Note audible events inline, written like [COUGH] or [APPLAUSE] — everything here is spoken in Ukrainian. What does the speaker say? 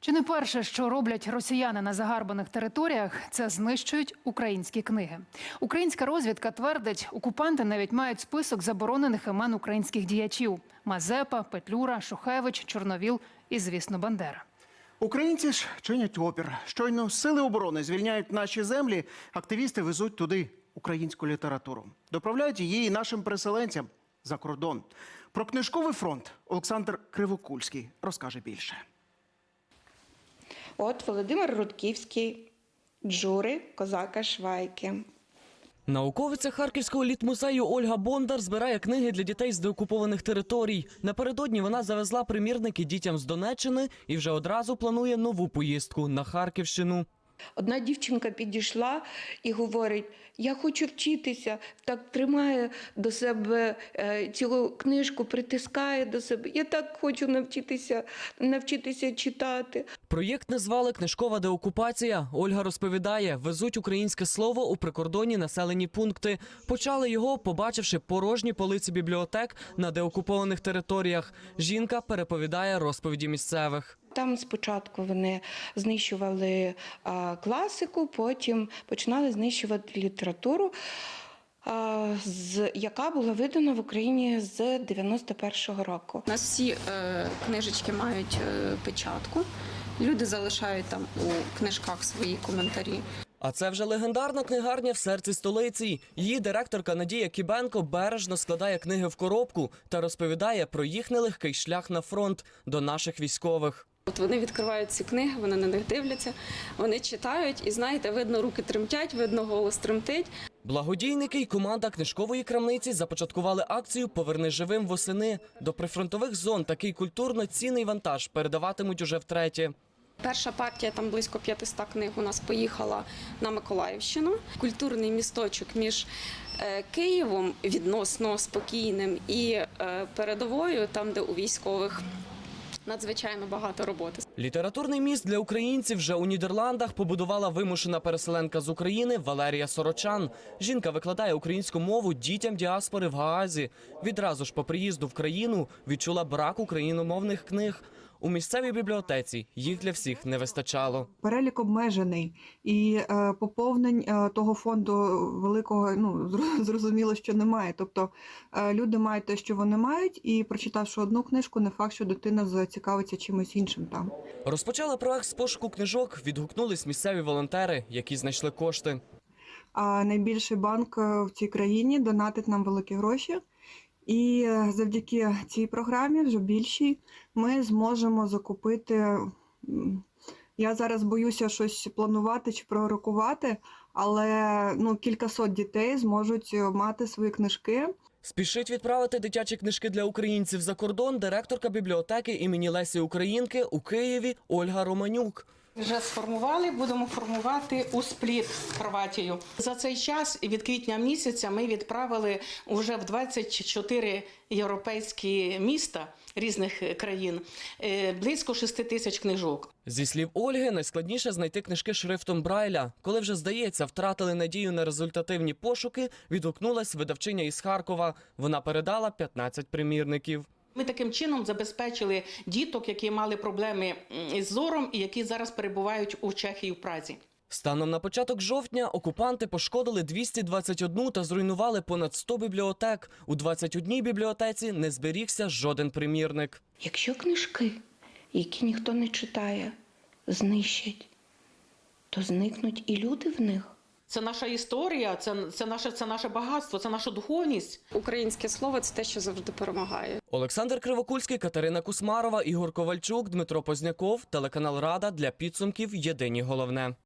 Чи не перше, що роблять росіяни на загарбаних територіях, це знищують українські книги. Українська розвідка твердить, окупанти навіть мають список заборонених імен українських діячів: Мазепа, Петлюра, Шухевич, Чорновіл і, звісно, Бандера. Українці ж чинять опір. Щойно сили оборони звільняють наші землі. Активісти везуть туди українську літературу, доправляють її нашим переселенцям за кордон. Про книжковий фронт Олександр Кривокульський розкаже більше. От Володимир Рудківський, Джури, Козака Швайки. Науковиця Харківського літмузею Ольга Бондар збирає книги для дітей з деокупованих територій. Напередодні вона завезла примірники дітям з Донеччини і вже одразу планує нову поїздку на Харківщину. Одна дівчинка підійшла і говорить: Я хочу вчитися. Так тримає до себе е, цю книжку, притискає до себе. Я так хочу навчитися, навчитися читати. Проєкт назвали Книжкова деокупація. Ольга розповідає, везуть українське слово у прикордонні населені пункти. Почали його, побачивши порожні полиці бібліотек на деокупованих територіях. Жінка переповідає розповіді місцевих. Там спочатку вони знищували класику, потім починали знищувати літературу, з, яка була видана в Україні з 91-го року. У нас всі е, книжечки мають е, печатку. Люди залишають там у книжках свої коментарі. А це вже легендарна книгарня в серці столиці. Її директорка Надія Кібенко бережно складає книги в коробку та розповідає про їх нелегкий шлях на фронт до наших військових. От вони відкривають ці книги, вони на них дивляться, вони читають, і знаєте, видно, руки тремтять, видно, голос тремтить. Благодійники й команда книжкової крамниці започаткували акцію Поверни живим восени. До прифронтових зон такий культурно цінний вантаж передаватимуть уже втретє. Перша партія, там близько 500 книг, у нас поїхала на Миколаївщину. Культурний місточок між е, Києвом відносно спокійним і е, передовою, там, де у військових надзвичайно багато роботи. Літературний міст для українців вже у Нідерландах побудувала вимушена переселенка з України Валерія Сорочан. Жінка викладає українську мову дітям діаспори в Гаазі. Відразу ж по приїзду в країну відчула брак україномовних книг. У місцевій бібліотеці їх для всіх не вистачало. перелік обмежений, і е, поповнень е, того фонду великого ну [LAUGHS] зрозуміло, що немає. Тобто е, люди мають те, що вони мають, і прочитавши одну книжку, не факт, що дитина зацікавиться чимось іншим там. Розпочала проект з пошуку книжок. Відгукнулись місцеві волонтери, які знайшли кошти. А найбільший банк е, в цій країні донатить нам великі гроші. І е, завдяки цій програмі, вже більшій, ми зможемо закупити. Я зараз боюся щось планувати чи пророкувати, але ну кількасот дітей зможуть е, мати свої книжки. Спішить відправити дитячі книжки для українців за кордон директорка бібліотеки імені Лесі Українки у Києві Ольга Романюк. Вже сформували, будемо формувати у спліт Хорватію. За цей час від квітня місяця ми відправили вже в 24 європейські міста різних країн е, близько 6 тисяч книжок. Зі слів Ольги, найскладніше знайти книжки шрифтом Брайля. Коли вже здається, втратили надію на результативні пошуки, відгукнулась видавчиня із Харкова. Вона передала 15 примірників. Ми таким чином забезпечили діток, які мали проблеми із зором і які зараз перебувають у Чехії в Празі. Станом на початок жовтня окупанти пошкодили 221 та зруйнували понад 100 бібліотек. У 21 бібліотеці не зберігся жоден примірник. Якщо книжки, які ніхто не читає, знищать, то зникнуть і люди в них. Це наша історія, це, це, наше, це наше багатство, це наша духовність. Українське слово це те, що завжди перемагає. Олександр Кривокульський, Катерина Кусмарова, Ігор Ковальчук, Дмитро Позняков, телеканал Рада для підсумків. Єдині головне.